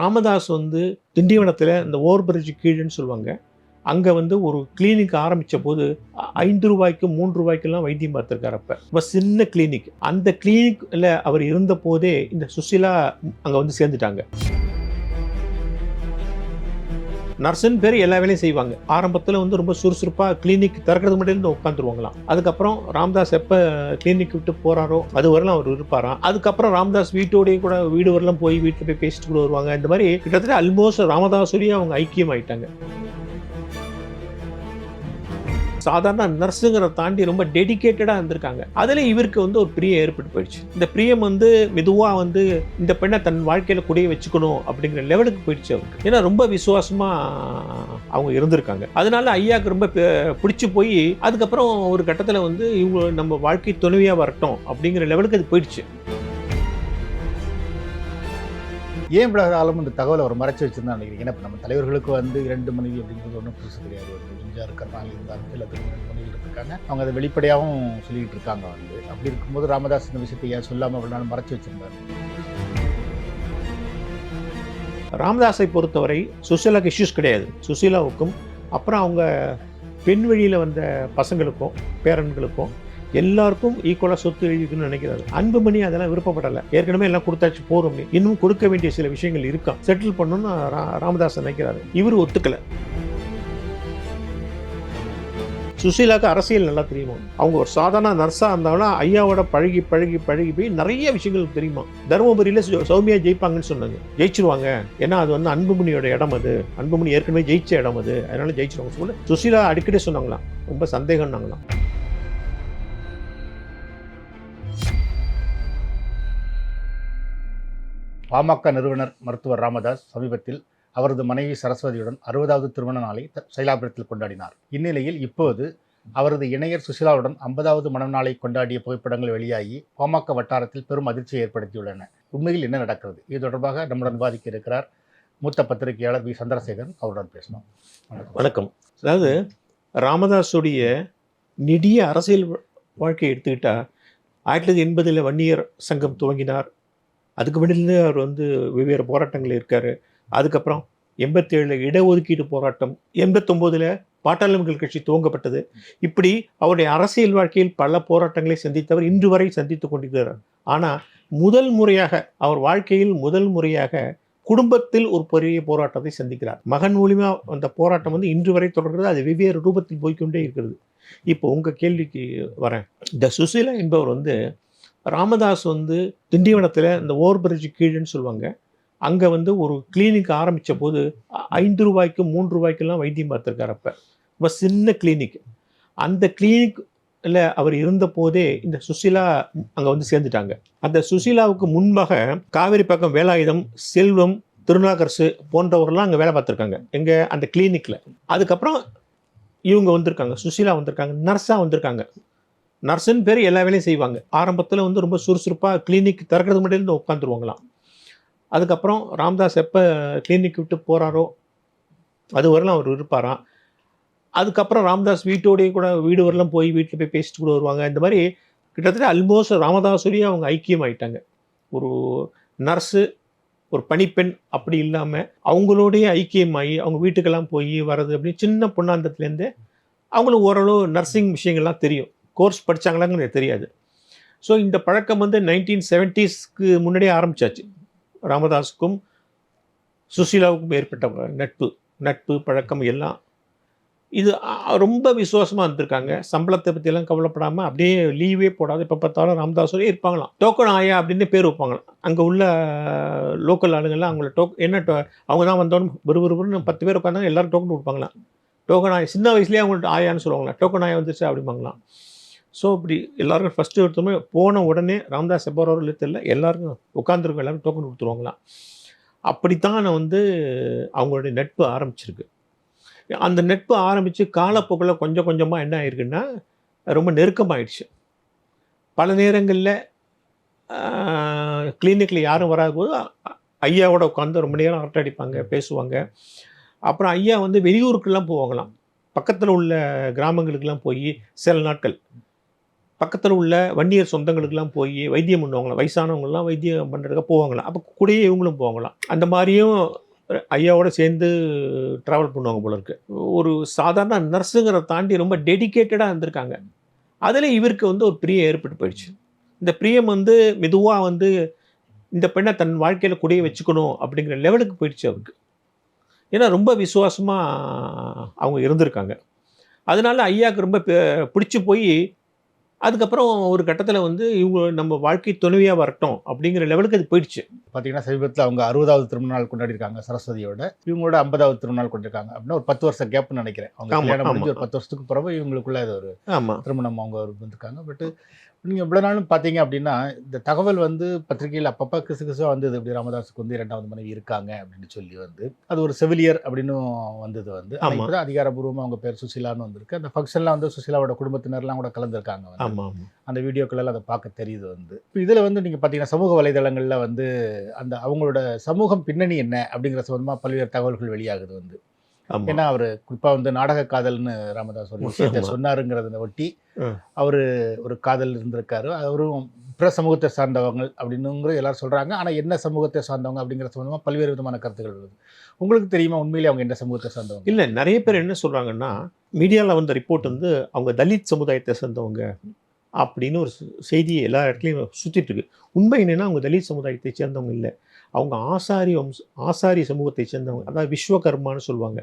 ராமதாஸ் வந்து திண்டிவனத்தில் இந்த over bridge கீழேன்னு சொல்லுவாங்க. அங்கே வந்து ஒரு கிளினிக் ஆரம்பித்த போது ஐந்து ரூபாய்க்கு மூன்று ரூபாய்க்கெல்லாம் வைத்தியம் பார்த்துருக்காரு அப்போ. இப்போ சின்ன கிளினிக் அந்த கிளினிக்கில் அவர் இருந்த போதே இந்த சுசிலா அங்கே வந்து சேர்ந்துட்டாங்க. நர்ஸுன்னு பேர் எல்லா வேலையும் செய்வாங்க. ஆரம்பத்தில் வந்து ரொம்ப சுறுசுறுப்பாக கிளினிக் திறக்கிறது மட்டும் இருந்து உட்காந்துருவாங்களாம். அதுக்கப்புறம் ராம்தாஸ் எப்போ கிளினிக் விட்டு போகிறாரோ அது வரலாம் அவர் இருப்பாராம். அதுக்கப்புறம் ராமதாஸ் வீட்டோடய கூட வீடு வரலாம் போய் வீட்டில் போய் பேசிட்டு கூட வருவாங்க. இந்த மாதிரி கிட்டத்தட்ட ஆல்மோஸ்ட் ராமதாஸோடய அவங்க ஐக்கியம் ஆயிட்டாங்க சாதாரண நர்ஸுங்கிற தாண்டி ரொம்ப டெடிகேட்டடாக இருந்திருக்காங்க. அதில் இவருக்கு வந்து ஒரு பிரியம் ஏற்பட்டு போயிடுச்சு. இந்த பிரியம் வந்து மெதுவாக வந்து இந்த பெண்ணை தன் வாழ்க்கையில் கூடயே வச்சுக்கணும் அப்படிங்கிற லெவலுக்கு போயிடுச்சு அவருக்கு. ஏன்னா ரொம்ப விசுவாசமாக அவங்க இருந்திருக்காங்க. அதனால ஐயாவுக்கு ரொம்ப பிடிச்சி போய் அதுக்கப்புறம் ஒரு கட்டத்தில் வந்து இவங்க நம்ம வாழ்க்கை துணைவியாக வரட்டும் அப்படிங்கிற லெவலுக்கு அது போயிடுச்சு. ஏன் இவ்வளவு காலம் இந்த தகவலை அவர் மறைச்சு வச்சிருந்தா நினைக்கிறீங்க? ஏன்னா நம்ம தலைவர்களுக்கு வந்து இரண்டு மனைவி அப்படிங்கிறது ஒன்றும் புதுசு கிடையாது. எம்ஜிஆர் கருணாநிதி இருந்தாலும் எல்லாத்துக்கும் ரெண்டு இருக்காங்க அவங்க அதை வெளிப்படையாகவும் சொல்லிட்டு இருக்காங்க வந்து. அப்படி இருக்கும்போது ராமதாஸ் இந்த விஷயத்தை ஏன் சொல்லாமல் அவ்வளோ நாள் மறைச்சு வச்சிருந்தாரு? ராமதாஸை பொறுத்தவரை சுசீலாவுக்கு இஷ்யூஸ் கிடையாது. சுசீலாவுக்கும் அப்புறம் அவங்க பெண் வழியில் வந்த பசங்களுக்கும் பேரன்களுக்கும் எல்லாருக்கும் ஈக்குவலாக சொத்து எழுதிக்கணும்னு நினைக்கிறாரு. அன்புமணி அதெல்லாம் விருப்பப்படலை. ஏற்கனவே எல்லாம் கொடுத்தாச்சு போகிறோம் இன்னும் கொடுக்க வேண்டிய சில விஷயங்கள் இருக்கா? செட்டில் பண்ணணும்னு ரா- ராமதாஸ் நினைக்கிறாரு. இவர் ஒத்துக்கலை. சுசீலாவுக்கு அரசியல் நல்லா தெரியுமா? அவங்க ஒரு சாதாரண நர்ஸாக இருந்தாலும் ஐயாவோட பழகி பழகி பழகி போய் நிறைய விஷயங்கள் தெரியுமா? தருமபுரியில் சௌமியா ஜெயிப்பாங்கன்னு சொன்னாங்க. ஜெயிச்சிருவாங்க. ஏன்னா அது வந்து அன்புமணியோட இடம் அது. அன்புமணி ஏற்கனவே ஜெயிச்ச இடம் அது. அதனால ஜெயிச்சிருவாங்க. சொல்ல சுசீலா அடிக்கடி சொன்னாங்களாம். ரொம்ப சந்தேகம்னாங்களாம். பாமக நிறுவனர் மருத்துவர் ராமதாஸ் சமீபத்தில் அவரது மனைவி சரஸ்வதியுடன் அறுபதாவது திருமண நாளை சைலாபுரத்தில் கொண்டாடினார். இந்நிலையில் இப்போது அவரது இணையர் சுசிலாவுடன் ஐம்பதாவது மணம் நாளை கொண்டாடிய புகைப்படங்கள் வெளியாகி பாமக வட்டாரத்தில் பெரும் அதிர்ச்சியை ஏற்படுத்தியுள்ளன. உண்மையில் என்ன நடக்கிறது? இது தொடர்பாக நம்முடன் விவாதிக்க இருக்கிறார் மூத்த பத்திரிகையாளர் வி. சந்திரசேகரன். அவருடன் பேசணும். வணக்கம். அதாவது ராமதாஸுடைய நெடிய அரசியல் வாழ்க்கையை எடுத்துக்கிட்டால் ஆயிரத்தி தொள்ளாயிரத்தி எண்பதில் வன்னியர் சங்கம் துவங்கினார். அதுக்கு முன்னாடியிலே அவர் வந்து வெவ்வேறு போராட்டங்கள் இருக்கார். அதுக்கப்புறம் எண்பத்தேழில் இடஒதுக்கீடு போராட்டம் எண்பத்தொம்போதில் பாட்டாளி மக்கள் கட்சி துவங்கப்பட்டது. இப்படி அவருடைய அரசியல் வாழ்க்கையில் பல போராட்டங்களை சந்தித்தவர் இன்று வரை சந்தித்து கொண்டிருக்கிறார். ஆனால் முதல் முறையாக அவர் வாழ்க்கையில் முதல் முறையாக குடும்பத்தில் ஒரு பெரிய போராட்டத்தை சந்திக்கிறார். மகன் மூலிமா அந்த போராட்டம் வந்து இன்று வரை தொடர்கிறது அது வெவ்வேறு ரூபத்தில் போய்க்கொண்டே இருக்கிறது. இப்போ உங்கள் கேள்விக்கு வரேன். இந்த சுசீலா என்பவர் வந்து ராமதாஸ் வந்து திண்டிவனத்தில் இந்த ஓவர் பிரிட்ஜ் கீழேன்னு சொல்லுவாங்க. அங்கே வந்து ஒரு கிளினிக் ஆரம்பித்த போது ஐந்து ரூபாய்க்கு மூன்று ரூபாய்க்கெல்லாம் வைத்தியம் பார்த்துருக்காரு அப்போ. ரொம்ப சின்ன கிளினிக் அந்த கிளினிக்கில் அவர் இருந்த போதே இந்த சுசிலா அங்கே வந்து சேர்ந்துட்டாங்க. அந்த சுசிலாவுக்கு முன்பாக காவேரி பக்கம் வேலாயுதம் செல்வம் திருநாகரசு போன்றவர்கள்லாம் அங்கே வேலை பார்த்துருக்காங்க. எங்கள் அந்த கிளினிக்கில் அதுக்கப்புறம் இவங்க வந்திருக்காங்க. சுசிலா வந்திருக்காங்க. நர்ஸாக வந்திருக்காங்க. நர்ஸுன்னு பேர் எல்லா வேலையும் செய்வாங்க. ஆரம்பத்தில் வந்து ரொம்ப சுறுசுறுப்பாக கிளினிக் திறக்கிறது மட்டும் இருந்து உட்காந்துருவாங்களாம் அதுக்கப்புறம் ராம்தாஸ் எப்போ கிளினிக் விட்டு போகிறாரோ அது வரலாம் அவர் இருப்பாராம். அதுக்கப்புறம் ராம்தாஸ் வீட்டோடைய கூட வீடு வரலாம் போய் வீட்டில் போய் பேசிட்டு கூட வருவாங்க. இந்த மாதிரி கிட்டத்தட்ட அல்மோஸ்ட் ராமதாஸோடய அவங்க ஐக்கியம் ஆயிட்டாங்க. ஒரு நர்ஸு ஒரு பணிப்பெண் அப்படி இல்லாமல் அவங்களோடைய ஐக்கியமாகி அவங்க வீட்டுக்கெல்லாம் போய் வர்றது அப்படின்னு சின்ன பொண்ணாந்தத்துலேருந்தே அவங்களுக்கு ஓரளவு நர்சிங் விஷயங்கள்லாம் தெரியும். கோர்ஸ் படித்தாங்களாங்கிறது எனக்கு தெரியாது. ஸோ இந்த பழக்கம் வந்து நைன்டீன் செவன்ட்டீஸ்க்கு முன்னாடியே ஆரம்பிச்சாச்சு. ராமதாஸுக்கும் சுசீலாவுக்கும் ஏற்பட்ட நட்பு நட்பு பழக்கம் எல்லாம். இது ரொம்ப விசுவாசமாக இருந்திருக்காங்க. சம்பளத்தை பற்றியெல்லாம் கவலைப்படாமல் அப்படியே லீவே போடாது இப்போ பார்த்தாலும் ராமதாஸோடய இருப்பாங்களாம். டோக்கன் ஆயா அப்படின்னு பேர் வைப்பாங்களாம். அங்கே உள்ள லோக்கல் ஆளுங்கள்லாம் அவங்கள டோக் என்ன டோ அவங்க தான் வந்தோன்னு விறுவிறுன்னு பத்து பேர் உட்காந்தாங்க எல்லோரும் டோக்கன் கொடுப்பாங்களாம். டோக்கன் ஆயா சின்ன வயசுலேயே அவங்கள்ட்ட ஆயான்னு சொல்லுவாங்களா டோக்கன் ஆயா வந்துருச்சு அப்படிம்பாங்களாம். ஸோ இப்படி எல்லாருக்கும் ஃபஸ்ட்டு எடுத்தோமே போன உடனே ராம்தாஸ் எப்போறவர்கள் தெரியல. எல்லாருக்கும் உட்காந்துருக்கும் எல்லாரும் டோக்கன் கொடுத்துருவாங்களாம். அப்படித்தான் நான் வந்து அவங்களுடைய நட்பு ஆரம்பிச்சிருக்கு. அந்த நட்பு ஆரம்பித்து காலப்போக்கில் கொஞ்சம் கொஞ்சமாக என்ன ஆயிருக்குன்னா ரொம்ப நெருக்கமாயிடுச்சு. பல நேரங்களில் கிளினிக்கில் யாரும் வராத போது ஐயாவோட உட்காந்து ரொம்ப நேரம் அரட்டை அடிப்பாங்க பேசுவாங்க. அப்புறம் ஐயா வந்து வெளியூருக்கெல்லாம் போவாங்களாம். பக்கத்தில் உள்ள கிராமங்களுக்கெல்லாம் போய் சில நாட்கள். பக்கத்தில் உள்ள வன்னியர் சொந்தங்களுக்கெல்லாம் போய் வைத்தியம் பண்ணுவாங்களாம். வயசானவங்களாம் வைத்தியம் பண்ணுறதுக்கு போவாங்களாம். அப்போ கூடயே இவங்களும் போவாங்களாம். அந்த மாதிரியும் ஐயாவோட சேர்ந்து ட்ராவல் பண்ணுவாங்க போல இருக்கு. ஒரு சாதாரண நர்ஸுங்கிற தாண்டி ரொம்ப டெடிகேட்டடாக இருந்திருக்காங்க. அதில் இவருக்கு வந்து ஒரு பிரியம் ஏற்பட்டு போயிடுச்சு. இந்த பிரியம் வந்து மெதுவாக வந்து இந்த பெண்ணை தன் வாழ்க்கையில் கூடயே வச்சுக்கணும் அப்படிங்கிற லெவலுக்கு போயிடுச்சு அவருக்கு. ஏன்னா ரொம்ப விசுவாசமாக அவங்க இருந்திருக்காங்க. அதனால ஐயாவுக்கு ரொம்ப பிடிச்சி போய் அதுக்கப்புறம் ஒரு கட்டத்தில் வந்து இவங்க நம்ம வாழ்க்கை துணைவியாக வரட்டும் அப்படிங்கிற லெவலுக்கு அது போயிடுச்சு. பார்த்தீங்கன்னா சமீபத்தில் அவங்க அறுபதாவது திருமண நாள் கொண்டாடி இருக்காங்க சரஸ்வதியோட. இவங்களோட ஐம்பதாவது திருமண நாள் கொண்டிருக்காங்க. அப்படின்னா ஒரு பத்து வருஷம் கேப்னு நினைக்கிறேன். அவங்க கல்யாணம் முடிஞ்சு. ஒரு பத்து வருஷத்துக்கு பிறகு இவங்களுக்குள்ள அது ஒரு திருமணம் அவங்க வந்திருக்காங்க. பட் நீங்கள் இவ்வளோ நாளும் பார்த்தீங்க அப்படின்னா இந்த தகவல் வந்து பத்திரிகையில் அப்பப்போ கிசு கிசுவாக வந்தது. இப்படி ராமதாஸுக்கு வந்து இரண்டாவது மனைவி இருக்காங்க அப்படின்னு சொல்லி வந்து அது ஒரு செவிலியர் அப்படின்னு வந்தது வந்து. தான் அதிகாரப்பூர்வமாக அவங்க பேர் சுசிலான்னு வந்திருக்கு. அந்த ஃபங்க்ஷன்லாம் வந்து சுசிலாவோட குடும்பத்தினர்லாம் கூட கலந்துருக்காங்க அந்த வீடியோக்கள் அதை பார்க்க தெரியுது வந்து. இப்போ இதில் வந்து நீங்கள் பார்த்தீங்கன்னா சமூக வலைதளங்களில் வந்து அந்த அவங்களோட சமூகம் பின்னணி என்ன அப்படிங்கிற சம்பந்தமாக பல்வேறு தகவல்கள் வெளியாகுது வந்து. ஏன்னா அவர் குறிப்பாக வந்து நாடக காதல்னு ராமதாஸ் ஒரு விஷயத்தை. சொன்னாருங்கிறத ஒட்டி. அவர் ஒரு காதல் இருந்திருக்காரு. அவரும் பிற சமூகத்தை சார்ந்தவங்க அப்படின்னுங்கிற எல்லாரும் சொல்கிறாங்க ஆனால் என்ன சமூகத்தை சார்ந்தவங்க அப்படிங்கிற சம்பந்தமாக பல்வேறு விதமான கருத்துக்கள் வருது உங்களுக்கு தெரியுமா உண்மையிலே அவங்க என்ன சமூகத்தை சார்ந்தவங்க? இல்லை நிறைய பேர் என்ன சொல்கிறாங்கன்னா மீடியாவில் வந்த ரிப்போர்ட் வந்து அவங்க தலித் சமுதாயத்தை சேர்ந்தவங்க அப்படின்னு ஒரு செ- செய்தி எல்லா இடத்துலையும் சுற்றிட்டு இருக்கு. உண்மை என்னன்னா அவங்க தலித் சமுதாயத்தை சேர்ந்தவங்க இல்லை. அவங்க ஆசாரி வம்ச ஆசாரி சமூகத்தை சேர்ந்தவங்க. அதாவது விஸ்வகர்மான்னு சொல்லுவாங்க.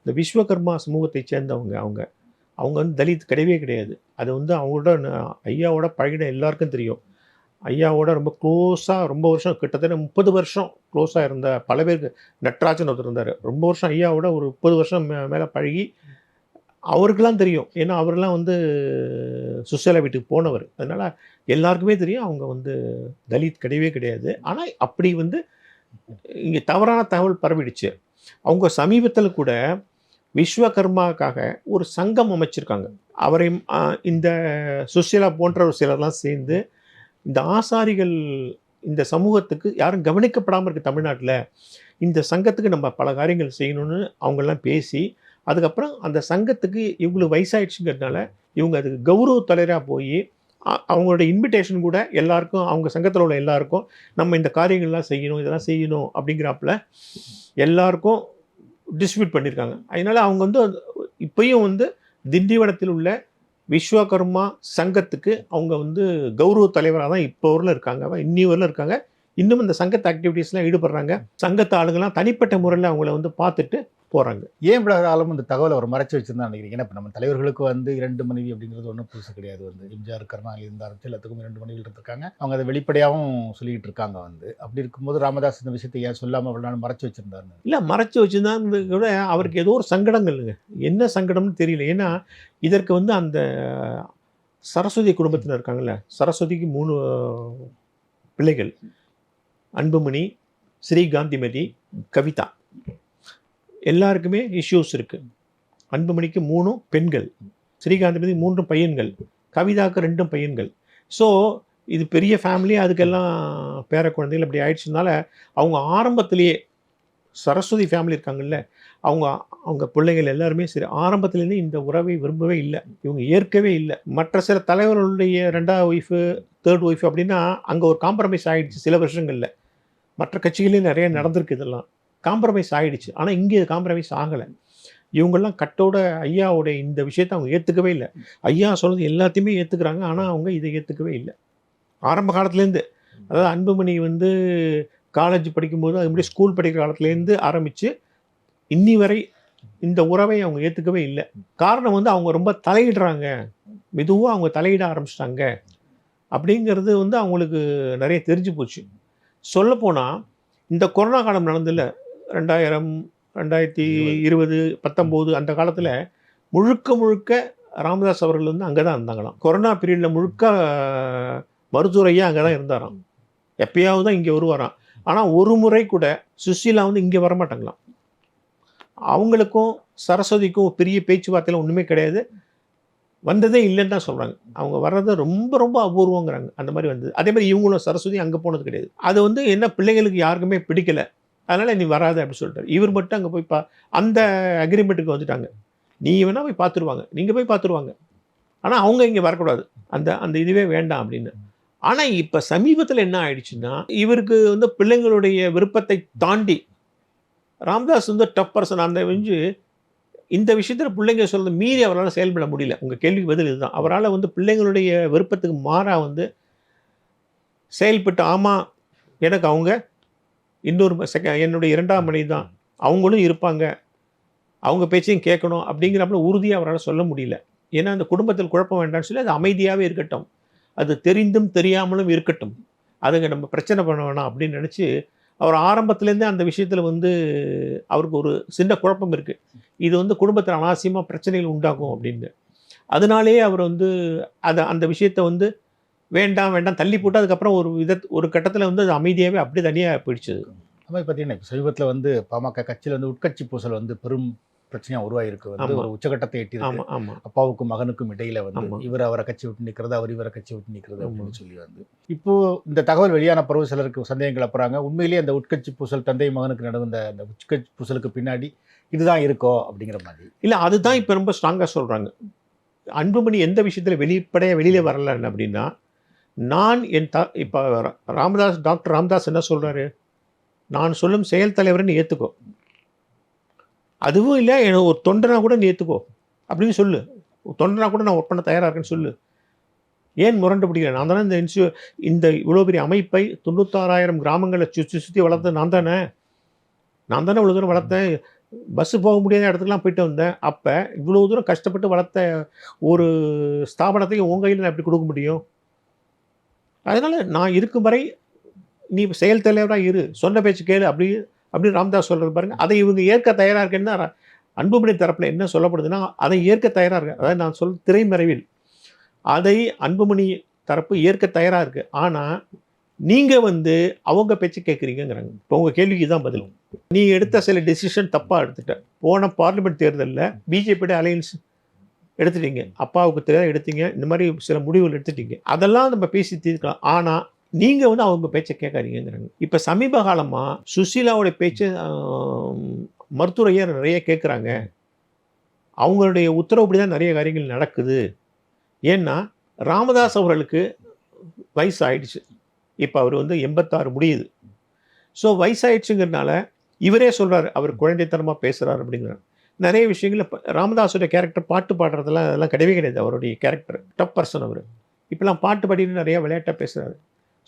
இந்த விஸ்வகர்மா சமூகத்தை சேர்ந்தவங்க அவங்க. அவங்க வந்து தலித் கிடையவே கிடையாது. அது வந்து அவங்களோட ஐயாவோட பழகின எல்லாருக்கும் தெரியும். ஐயாவோட ரொம்ப க்ளோஸாக ரொம்ப வருஷம் கிட்டத்தட்ட முப்பது வருஷம் க்ளோஸாக இருந்த பல பேருக்கு நட்ராஜன் ஒருத்தர் இருந்தார். ரொம்ப வருஷம் ஐயாவோட ஒரு முப்பது வருஷம் மே மேலே பழகி அவருக்கெல்லாம் தெரியும். ஏன்னா அவரெல்லாம் வந்து சுசேலா வீட்டுக்கு போனவர். அதனால் எல்லாருக்குமே தெரியும் அவங்க வந்து தலித் கிடையவே கிடையாது. ஆனால் அப்படி வந்து இங்கே தவறான தகவல் பரவிடுச்சு. அவங்க சமீபத்தில் கூட விஸ்வகர்மாக்காக ஒரு சங்கம் அமைச்சிருக்காங்க. அவரை இந்த சுசீலா போன்ற ஒரு சிலர்லாம் சேர்ந்து இந்த ஆசாரிகள் இந்த சமூகத்துக்கு யாரும் கவனிக்கப்படாமல் இருக்குது தமிழ்நாட்டில். இந்த சங்கத்துக்கு நம்ம பல காரியங்கள் செய்யணும்னு அவங்கெல்லாம் பேசி அதுக்கப்புறம் அந்த சங்கத்துக்கு இவங்களுக்கு வயசாயிடுச்சுங்கிறதுனால இவங்க அதுக்கு கௌரவ தலைவராக போய் அவங்களோட இன்விடேஷன் கூட எல்லாருக்கும் அவங்க சங்கத்தில் உள்ள எல்லாருக்கும் நம்ம இந்த காரியங்கள்லாம் செய்யணும் இதெல்லாம் செய்யணும் அப்படிங்கிறாப்புல எல்லாருக்கும் டிஸ்ட்ரிபியூட் பண்ணியிருக்காங்க அதனால அவங்க வந்து இப்பயும் வந்து திண்டிவனத்தில் உள்ள விஸ்வகர்மா சங்கத்துக்கு அவங்க வந்து கௌரவ தலைவராக தான் இப்போ ஊரில் இருக்காங்க. இன்னி ஊரில் இருக்காங்க. இன்னும் இந்த சங்கத்து ஆக்டிவிட்டீஸ்லாம் ஈடுபடுறாங்க. சங்கத்து ஆளுங்கெல்லாம் தனிப்பட்ட முறையில் அவங்கள வந்து பார்த்துட்டு போகிறாங்க ஏன் இவ்வளவு காலம் இந்த தகவலை அவர் மறைச்சு வச்சிருந்தா நினைக்கிறீங்க? ஏன்னா இப்போ நம்ம தலைவர்களுக்கு வந்து இரண்டு மனைவி அப்படிங்கிறது ஒன்றும் புதுசு கிடையாது வந்து. எம்ஜிஆர் கருணாநிதி ஆரம்பிச்சு எல்லாத்துக்கும் இரண்டு மனைவிகள் இருந்திருக்காங்க. அவங்க அதை வெளிப்படையாகவும் சொல்லிக்கிட்டு இருக்காங்க வந்து. அப்படி இருக்கும்போது ராமதாஸ் இந்த விஷயத்தை ஏன் சொல்லாமல் அவ்வளோ நாள் மறைச்சு இல்லை மறைச்சு வச்சுருந்தாங்க கூட அவருக்கு ஏதோ ஒரு சங்கடங்கள்ங்க என்ன சங்கடம்னு தெரியல. ஏன்னா இதற்கு வந்து அந்த சரஸ்வதி குடும்பத்தினர் இருக்காங்கல்ல. சரஸ்வதிக்கு மூணு பிள்ளைகள். அன்புமணி ஸ்ரீகாந்திமதி கவிதா. எல்லாருக்குமே இஷ்யூஸ் இருக்குது அன்புமணிக்கு மூணும் பெண்கள் ஸ்ரீகாந்திமதி மூன்றும் பையன்கள் கவிதாவுக்கு ரெண்டும் பையன்கள். ஸோ இது பெரிய ஃபேமிலி அதுக்கெல்லாம் பேர குழந்தைகள் அப்படி ஆயிடுச்சுனால அவங்க ஆரம்பத்திலேயே சரஸ்வதி ஃபேமிலி இருக்காங்கல்ல அவங்க அவங்க பிள்ளைகள் எல்லாருமே சரி ஆரம்பத்துலேருந்து இந்த உறவை விரும்பவே இல்லை. இவங்க ஏற்கவே இல்லை. மற்ற சில தலைவர்களுடைய ரெண்டாவது ஒய்ஃபு தேர்ட் ஒய்ஃப் அப்படின்னா அங்கே ஒரு காம்ப்ரமைஸ் ஆகிடுச்சு சில வருஷங்களில். மற்ற கட்சிகளே நிறைய நடந்திருக்கு இதெல்லாம். காம்ப்ரமைஸ் ஆகிடுச்சு ஆனால் இங்கே காம்ப்ரமைஸ் ஆகலை. இவங்கெல்லாம் கட்டோட ஐயாவோட இந்த விஷயத்தை அவங்க ஏற்றுக்கவே இல்லை. ஐயா சொல்றது எல்லாத்தையுமே ஏற்றுக்கிறாங்க ஆனால் அவங்க இதை ஏற்றுக்கவே இல்லை. ஆரம்ப காலத்துலேருந்து அதாவது அன்புமணி வந்து காலேஜ் படிக்கும்போது அது முன்னாடி ஸ்கூல் படிக்கிற காலத்துலேருந்து ஆரம்பித்து இன்னி வரை இந்த உறவை அவங்க ஏற்றுக்கவே இல்லை. காரணம் வந்து அவங்க ரொம்ப தலையிடுறாங்க. மெதுவாக அவங்க தலையிட ஆரம்பிச்சிட்டாங்க. அப்படிங்கிறது வந்து அவங்களுக்கு நிறைய தெரிஞ்சு போச்சு. சொல்லப்போனால் இந்த கொரோனா காலம் நடந்தில்ல ரெண்டாயிரம் ரெண்டாயிரத்தி இருபது. பத்தொம்போது அந்த காலத்தில் முழுக்க முழுக்க ராமதாஸ் அவர்கள் வந்து அங்கே தான் இருந்தாங்களாம். கொரோனா பீரியடில் முழுக்க மருத்துவரையா அங்கே தான் இருந்தாராம். எப்பயாவது தான் இங்கே வருவாராம். ஆனால் ஒரு முறை கூட சுசீலா வந்து இங்கே வரமாட்டாங்களாம். அவங்களுக்கும் சரஸ்வதிக்கும் பெரிய பேச்சுவார்த்தையில் ஒன்றுமே கிடையாது. வந்ததே இல்லைன்னு தான் சொல்கிறாங்க அவங்க வர்றது ரொம்ப ரொம்ப அபூர்வங்கிறாங்க. அந்த மாதிரி வந்தது. அதே மாதிரி இவங்களும் சரஸ்வதி அங்கே போனது கிடையாது. அது வந்து என்ன பிள்ளைங்களுக்கு யாருக்குமே பிடிக்கல. அதனால் நீ வராத அப்படின்னு சொல்லிட்டாரு. இவர் மட்டும் அங்கே போய் பா அந்த அக்ரிமெண்ட்டுக்கு வந்துட்டாங்க. நீ வேணால் போய் பார்த்துருவாங்க நீங்கள் போய் பார்த்துருவாங்க ஆனால் அவங்க இங்கே வரக்கூடாது. அந்த அந்த இதுவே வேண்டாம் அப்படின்னு. ஆனால் இப்போ சமீபத்தில் என்ன ஆயிடுச்சுன்னா இவருக்கு வந்து பிள்ளைங்களுடைய விருப்பத்தை தாண்டி ராம்தாஸ் வந்து டஃப் பர்சன் அந்த வந்து இந்த விஷயத்தில் பிள்ளைங்க சொல்கிறது மீறி அவரால் செயல்பட முடியல. உங்கள் கேள்விக்கு பதில் இதுதான். அவரால் வந்து பிள்ளைங்களுடைய விருப்பத்துக்கு மாறாக வந்து செயல்பட்டு ஆமாம் எனக்கு அவங்க இன்னொரு செக என்னுடைய இரண்டாம் மனைவி தான். அவங்களும் இருப்பாங்க. அவங்க பேச்சையும் கேட்கணும் அப்படிங்கிறப்பல உறுதியாக அவரால் சொல்ல முடியல. ஏன்னா அந்த குடும்பத்தில் குழப்பம் வேண்டாம்னு சொல்லி அது அமைதியாகவே இருக்கட்டும். அது தெரிந்தும் தெரியாமலும் இருக்கட்டும். அதுங்க நம்ம பிரச்சனை பண்ண வேணாம் அப்படின்னு நினச்சி அவர் ஆரம்பத்துலேருந்தே அந்த விஷயத்தில் வந்து அவருக்கு ஒரு சின்ன குழப்பம் இருக்குது இது வந்து குடும்பத்தில் அனாவசியமாக பிரச்சனைகள் உண்டாகும் அப்படின்னு அதனாலேயே அவர் வந்து அதை அந்த விஷயத்தை வந்து வேண்டாம் வேண்டாம் தள்ளி போட்டு அதுக்கப்புறம் ஒரு வித ஒரு கட்டத்தில் வந்து அது அமைதியாகவே அப்படியே தனியாக போயிடுச்சு அது. மாதிரி பார்த்தீங்கன்னா இப்போ சமீபத்தில் வந்து பாமக கட்சியில் வந்து உட்கட்சி பூசல் வந்து பெரும் பிரச்சனையாக உருவாயிருக்கு வந்து. ஒரு உச்சகட்டத்தை ஆமாம் அப்பாவுக்கும் மகனுக்கும் இடையில வந்து. இவர் அவரை கட்சி விட்டு நிற்கிறது அவர் இவரை கட்சி விட்டு நிற்கிறது. அப்படின்னு சொல்லி வந்து. இப்போ இந்த தகவல் வெளியான பிறகு சிலருக்கு சந்தேகங்கள் அப்புறாங்க. உண்மையிலேயே அந்த உட்கட்சி பூசல் தந்தை மகனுக்கு நடந்த அந்த உட்கட்சி பூசலுக்கு பின்னாடி இதுதான் இருக்கோ அப்படிங்கிற மாதிரி. இல்லை அதுதான் இப்போ ரொம்ப ஸ்ட்ராங்காக சொல்கிறாங்க அன்புமணி எந்த விஷயத்தில் வெளிப்படையாக வெளியில் வரல அப்படின்னா நான் என் த இப்போ ராமதாஸ் டாக்டர் ராமதாஸ் என்ன சொல்கிறாரு நான் சொல்லும் செயல் தலைவரை நீ ஏற்றுக்கோ அதுவும் இல்லை எனக்கு ஒரு தொண்டனா கூட நீ ஏற்றுக்கோ அப்படின்னு சொல்லு. ஒரு தொண்டனா கூட நான் ஒர்க் பண்ண தயாராக இருக்கேன்னு சொல்லு. ஏன் முரண்டு பிடிக்கிறேன் நான் தானே இந்த இன்சூ இந்த இவ்வளோ பெரிய அமைப்பை தொண்ணூத்தாறாயிரம் கிராமங்களை சுற்றி சுற்றி வளர்த்து நான் தானே. நான் தானே இவ்வளோ தூரம் வளர்த்தேன். பஸ்ஸு போக முடியாத இடத்துக்குலாம் போயிட்டு வந்தேன். அப்போ இவ்வளோ தூரம் கஷ்டப்பட்டு வளர்த்த ஒரு ஸ்தாபனத்தை உன் கையில் நான் எப்படி கொடுக்க முடியும்? அதனால் நான் இருக்கும் வரை நீ செயல் தலைவராக இரு. சொன்ன பேச்சு கேளு. அப்படி அப்படின்னு ராம்தாஸ் சொல்கிறது பாருங்கள் அதை இவங்க ஏற்க தயாராக இருக்குன்னு தான் அன்புமணி தரப்பில் என்ன சொல்லப்படுதுன்னா அதை ஏற்க தயாராக இருக்கு அதாவது நான் சொல் திரைமறைவில் அதை அன்புமணி தரப்பு ஏற்க தயாராக இருக்குது ஆனால் நீங்கள் வந்து அவங்க பேச்சு கேட்குறீங்கிறாங்க இப்போ உங்கள் கேள்விக்கு தான் பதில். நீ எடுத்த சில டெசிஷன் தப்பாக எடுத்துட்ட. போன பார்லிமெண்ட் தேர்தலில் பிஜேபியோட அலையன்ஸ் எடுத்துட்டீங்க. அப்பாவுக்கு தெரியாத எடுத்தீங்க. இந்த மாதிரி சில முடிவுகள் எடுத்துட்டீங்க. அதெல்லாம் நம்ம பேசி தீர்க்கலாம். ஆனால் நீங்கள் வந்து அவங்க பேச்சை கேட்காதீங்கிறாங்க இப்போ சமீப காலமாக சுசீலாவோட பேச்சு ஆம், மருத்துவரையர் நிறைய கேட்குறாங்க. அவங்களுடைய உத்தரவுப்படி தான் நிறைய காரியங்கள் நடக்குது. ஏன்னா ராமதாஸ் அவர்களுக்கு வயசு ஆயிடுச்சு இப்போ அவர் வந்து எண்பத்தாறு முடியுது. ஸோ வயசாயிடுச்சுங்கிறதுனால இவரே சொல்கிறார் அவர் குழந்தைத்தனமாக பேசுகிறார் அப்படிங்கிறார். நிறைய விஷயங்கள் இப்ப ராமதாஸோட கேரக்டர் பாட்டு பாடுறதெல்லாம் அதெல்லாம் கிடையவே கிடையாது. அவருடைய கேரக்டர் டப் பர்சன் அவர். இப்போலாம் பாட்டு பாடிட்டு நிறையா விளையாட்டாக பேசுகிறாரு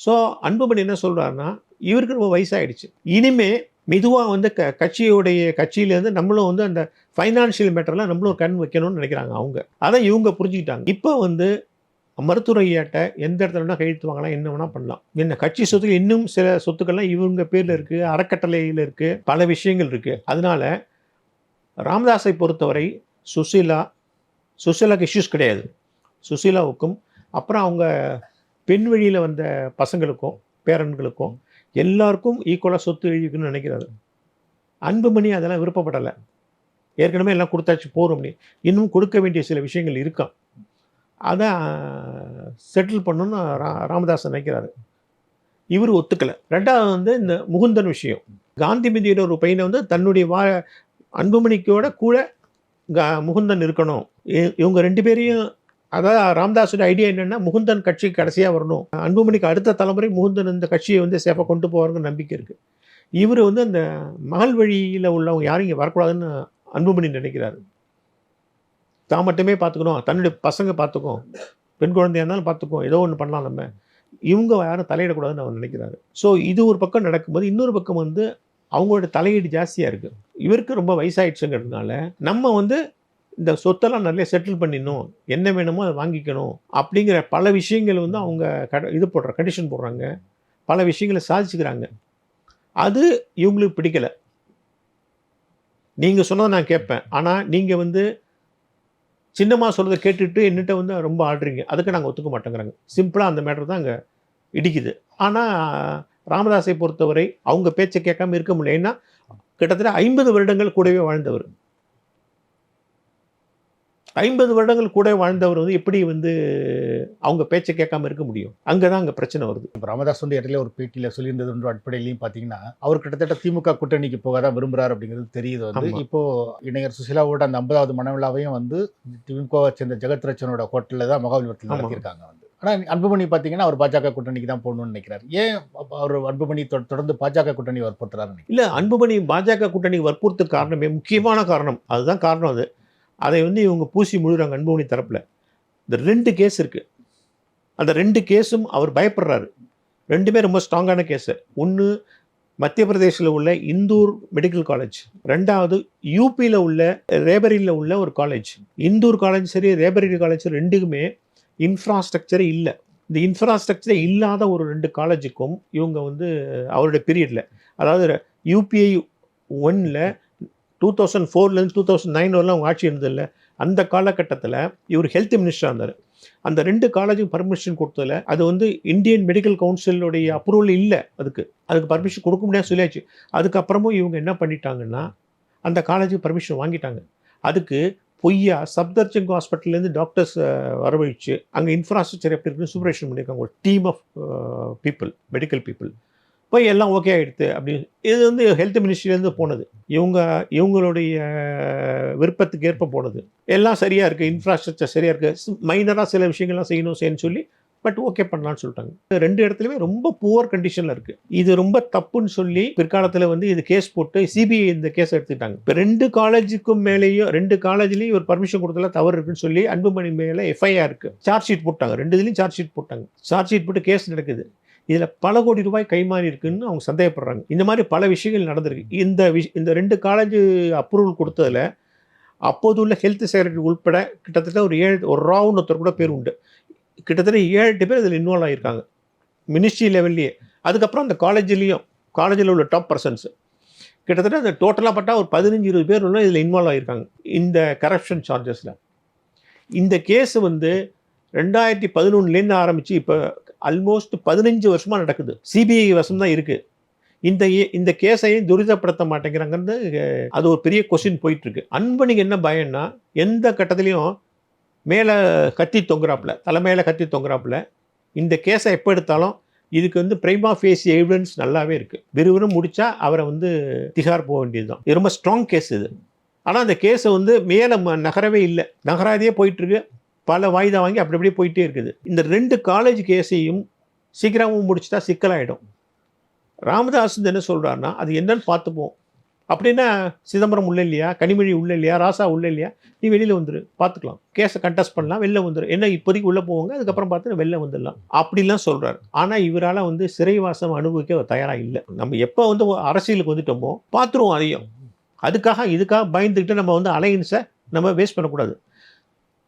ஸோ அன்புமணி என்ன சொல்கிறாருன்னா இவருக்கு ரொம்ப வயசாகிடுச்சு இனிமே மெதுவாக வந்து க கட்சியுடைய கட்சியிலேருந்து நம்மளும் வந்து அந்த ஃபைனான்ஷியல் மேட்டர்லாம் நம்மளும் கண் வைக்கணும்னு நினைக்கிறாங்க அவங்க. அதை இவங்க புரிஞ்சுக்கிட்டாங்க. இப்போ வந்து மருத்துவரையாட்ட எந்த இடத்துல வேணால் கையெழுத்து வாங்கலாம் என்ன வேணால் பண்ணலாம். என்ன கட்சி சொத்துக்கள் இன்னும் சில சொத்துக்கள்லாம் இவங்க பேரில் இருக்குது அறக்கட்டளையில் இருக்குது பல விஷயங்கள் இருக்குது அதனால ராமதாஸை பொறுத்தவரை சுசீலா சுசீலாவுக்கு இஷ்யூஸ் கிடையாது. சுசீலாவுக்கும் அப்புறம் அவங்க பெண் வழியில் வந்த பசங்களுக்கும் பேரன்களுக்கும் எல்லாருக்கும் ஈக்குவலாக சொத்து எழுதிக்கணும்னு நினைக்கிறாரு. அன்புமணி அதெல்லாம் விருப்பப்படலை. ஏற்கனவே எல்லாம் கொடுத்தாச்சு போகிறோம் இன்னும் கொடுக்க வேண்டிய சில விஷயங்கள் இருக்கான் அதை செட்டில் பண்ணணும்னு ரா ராமதாஸ் நினைக்கிறாரு. இவர் ஒத்துக்கலை. ரெண்டாவது வந்து இந்த முகுந்தன் விஷயம். காந்திமதியோட ஒரு பையனை வந்து தன்னுடைய வா அன்புமணிக்கோட கூட கா முகுந்தன் இருக்கணும். இ- இவங்க ரெண்டு பேரையும் அதாவது ராமதாஸோட ஐடியா என்னென்னா முகுந்தன் கட்சி கடைசியாக வரணும். அன்புமணிக்கு அடுத்த தலைமுறை முகுந்தன் இந்த கட்சியை வந்து சேஃபாக கொண்டு போவாருங்க நம்பிக்கை இருக்குது இவர் வந்து அந்த மகள் வழியில் உள்ளவங்க யாரும் இங்கே வரக்கூடாதுன்னு அன்புமணி நினைக்கிறாரு. தான் மட்டுமே பார்த்துக்கணும். தன்னுடைய பசங்க பார்த்துக்கும். பெண் குழந்தையாக இருந்தாலும் பார்த்துக்கும். ஏதோ ஒன்று பண்ணலாம் நம்ம. இவங்க யாரும் தலையிடக்கூடாதுன்னு அவர் நினைக்கிறாரு. ஸோ இது ஒரு பக்கம் நடக்கும்போது இன்னொரு பக்கம் வந்து அவங்களோட தலையீடு ஜாஸ்தியாக இருக்குது இவருக்கு ரொம்ப வயசாயிடுச்சுங்கிறதுனால நம்ம வந்து இந்த சொத்தெல்லாம் நிறைய செட்டில் பண்ணிடணும். என்ன வேணுமோ அதை வாங்கிக்கணும் அப்படிங்கிற பல விஷயங்கள் வந்து அவங்க கட இது போடுற கண்டிஷன் போடுறாங்க. பல விஷயங்களை சாதிச்சுக்கிறாங்க. அது இவங்களுக்கு பிடிக்கலை. நீங்கள் சொன்னதை நான் கேட்பேன். ஆனால் நீங்கள் வந்து சின்னமாக சொல்கிறத கேட்டுட்டு என்னிட்ட வந்து ரொம்ப ஆடுறீங்க அதுக்கு நாங்கள் ஒத்துக்க மாட்டேங்கிறாங்க. சிம்பிளாக அந்த மேட்டர் தான் அங்கே இடிக்குது. ஆனால் ராமதாஸை பொறுத்தவரை அவங்க பேச்சை கேட்காம இருக்க முடியல. ஏன்னா கிட்டத்தட்ட ஐம்பது வருடங்கள் கூடவே வாழ்ந்தவர். ஐம்பது வருடங்கள் கூட வாழ்ந்தவர் வந்து எப்படி வந்து அவங்க பேச்சை கேட்காம இருக்க முடியும்? அங்கதான் அங்க பிரச்சனை வருது. இப்போ ராமதாஸ் வந்து இடையில ஒரு பேட்டியில் சொல்லியிருந்தது ஒன்று அடிப்படையிலையும் பார்த்தீங்கன்னா அவர் கிட்டத்தட்ட திமுக கூட்டணிக்கு போக தான் விரும்புறாரு அப்படிங்கிறது தெரியுது வந்து. ஆமா. இப்போ இணையர் சுசிலாவோட அந்த ஐம்பதாவது மனவிழாவையும் வந்து திமுகவை சேர்ந்த ஜெகத் ரச்சனோட ஹோட்டலில் தான் மகாபலிபுரத்தில். நடத்தியிருக்காங்க வந்து. ஆனால் அன்புமணி பார்த்தீங்கன்னா அவர் பாஜக கூட்டணிக்கு தான் போகணும்னு நினைக்கிறார். ஏன் அவர் அன்புமணி தொடர்ந்து பாஜக கூட்டணி வற்புறுத்துறாரு இல்ல அன்புமணி பாஜக கூட்டணி வற்புறுத்த காரணமே முக்கியமான காரணம். அதுதான் காரணம் அது. அதை வந்து இவங்க பூசி முழுறாங்க அன்புமணி தரப்பில். இந்த ரெண்டு கேஸ் இருக்குது அந்த ரெண்டு கேஸும் அவர் பயப்படுறாரு. ரெண்டுமே ரொம்ப ஸ்ட்ராங்கான கேஸு ஒன்று மத்திய பிரதேசில் உள்ள இந்தூர் மெடிக்கல் காலேஜ் ரெண்டாவது யூபியில் உள்ள ரேபரியில் உள்ள ஒரு காலேஜ் இந்தூர் காலேஜ் சரி ரேபரி காலேஜ் ரெண்டுக்குமே இன்ஃப்ராஸ்ட்ரக்சரே இல்லை. இந்த இன்ஃப்ராஸ்ட்ரக்சரே இல்லாத ஒரு ரெண்டு காலேஜுக்கும் இவங்க வந்து அவருடைய பீரியடில் அதாவது யூபிஐ ஒன்னில் டூ தௌசண்ட் ஃபோர்லேருந்து டூ தௌசண்ட் நைன் வரலாம் அவங்க ஆட்சி இருந்ததில்ல அந்த காலகட்டத்தில் இவர் ஹெல்த் மினிஸ்டராக இருந்தார். அந்த ரெண்டு காலேஜும் பர்மிஷன் கொடுத்ததில் அது வந்து இந்தியன் மெடிக்கல் கவுன்சிலுடைய அப்ரூவல் இல்லை அதுக்கு. அதுக்கு பர்மிஷன் கொடுக்க முடியாது சொல்லியாச்சு. அதுக்கப்புறமும் இவங்க என்ன பண்ணிட்டாங்கன்னா அந்த காலேஜுக்கு பர்மிஷன் வாங்கிட்டாங்க. அதுக்கு பொய்யா சப்தர்ஜங் ஹாஸ்பிட்டல்லேருந்து டாக்டர்ஸ் வரவழைச்சு அங்கே இன்ஃப்ராஸ்ட்ரக்சர் எப்படி இருக்குன்னு சூப்பரேஷன் பண்ணியிருக்காங்க. ஒரு team of people medical people போய் எல்லாம் ஓகே ஆகிடுது அப்படின்னு இது வந்து ஹெல்த் மினிஸ்ட்ரியிலேருந்து போனது. இவங்க இவங்களுடைய விருப்பத்துக்கு ஏற்ப போனது. எல்லாம் சரியாக இருக்குது இன்ஃப்ராஸ்ட்ரக்சர் சரியாக இருக்குது மைனராக சில விஷயங்கள்லாம் செய்யணும் செய்யணும்னு சொல்லி பட் ஓகே பண்ணலான்னு சொல்லிட்டாங்க. ரெண்டு இடத்துலையுமே ரொம்ப புவர் கண்டிஷனில் இருக்குது இது ரொம்ப தப்புன்னு சொல்லி பிற்காலத்தில் வந்து இது கேஸ் போட்டு சிபிஐ இந்த கேஸ் எடுத்துக்கிட்டாங்க. இப்போ ரெண்டு காலேஜுக்கும் மேலேயும் ரெண்டு காலேஜ்லேயும் ஒரு பர்மிஷன் கொடுத்தல தவறு இருக்குன்னு சொல்லி அன்புமணி மேலே எஃப்ஐஆர் இருக்குது சார்ஜ் ஷீட் போட்டாங்க. ரெண்டு இதுலேயும் சார்ஜ் ஷீட் போட்டாங்க. சார்ஜ் ஷீட் போட்டு கேஸ் நடக்குது. இதில் பல கோடி ரூபாய் கைமாறி இருக்குன்னு அவங்க சந்தேகப்படுறாங்க. இந்த மாதிரி பல விஷயங்கள் நடந்திருக்கு. இந்த விஷ் இந்த ரெண்டு காலேஜ் அப்ரூவல் கொடுத்ததில் அப்போது உள்ள ஹெல்த் செக்ரட்டரி உள்பட கிட்டத்தட்ட ஒரு ஏழு ஒரு ராவுன் ஒருத்தர் கூட பேர் உண்டு. கிட்டத்தட்ட ஏழு எட்டு பேர் இதில் இன்வால்வ் ஆகியிருக்காங்க மினிஸ்ட்ரி லெவல்லையே அதுக்கப்புறம் அந்த காலேஜ்லேயும் காலேஜில் உள்ள டாப் பர்சன்ஸ் கிட்டத்தட்ட அந்த டோட்டலாக பார்த்தா ஒரு பதினஞ்சு இருபது பேர் உள்ள இதில் இன்வால்வ் ஆகியிருக்காங்க இந்த கரப்ஷன் சார்ஜஸில் இந்த கேஸ் வந்து ரெண்டாயிரத்தி பதினொன்றுலேருந்து ஆரம்பித்து இப்போ அல்மோஸ்ட் பதினஞ்சு வருஷமாக நடக்குது. சிபிஐ வசம் தான் இருக்குது இந்த ஏ- இந்த கேஸையும் துரிதப்படுத்த மாட்டேங்கிறாங்கன்னு அது ஒரு பெரிய கொஸ்டின் போயிட்டுருக்கு. அன்பனுக்கு என்ன பயம்னா எந்த கட்டத்துலேயும் மேலே கத்தி தொங்குறாப்புல தலைமையில் கத்தி தொங்குறாப்புல இந்த கேஸை எப்போ எடுத்தாலும் இதுக்கு வந்து பிரைமா ஃபேஸ் எவிடன்ஸ் நல்லாவே இருக்குது விறுவிறும் முடித்தா அவரை வந்து திகார் போக வேண்டியதுதான். இது ரொம்ப ஸ்ட்ராங் கேஸ் இது. ஆனால் அந்த கேஸை வந்து மேலே ம- நகரவே இல்லை. நகராதே போயிட்டுருக்கு. பல வாய்தா வாங்கி அப்படி அப்படியே போயிட்டே இருக்குது. இந்த ரெண்டு காலேஜ் கேஸையும் சீக்கிரமும் முடிச்சிட்டா சிக்கலாகிடும் ராமதாஸ் என்ன சொல்கிறாருன்னா அது என்னன்னு பார்த்துப்போம். அப்படின்னா சிதம்பரம் உள்ள இல்லையா? கனிமொழி உள்ள இல்லையா? ராசா உள்ள இல்லையா? நீ வெளியில் வந்துரு பார்த்துக்கலாம். கேஸை கண்டஸ்ட் பண்ணலாம் வெளில வந்துரு. என்ன இப்போதைக்கு உள்ளே போவாங்க அதுக்கப்புறம் பார்த்து வெளில வந்துடலாம். அப்படிலாம் சொல்கிறார் ஆனால் இவரால் வந்து சிறைவாசம் அனுபவிக்க தயாராக இல்லை. நம்ம எப்போ வந்து அரசியலுக்கு வந்துட்டோமோ பார்த்துருவோம் அதையும். அதுக்காக இதுக்காக பயந்துக்கிட்டு நம்ம வந்து அலையன்ஸை நம்ம வேஸ்ட் பண்ணக்கூடாது.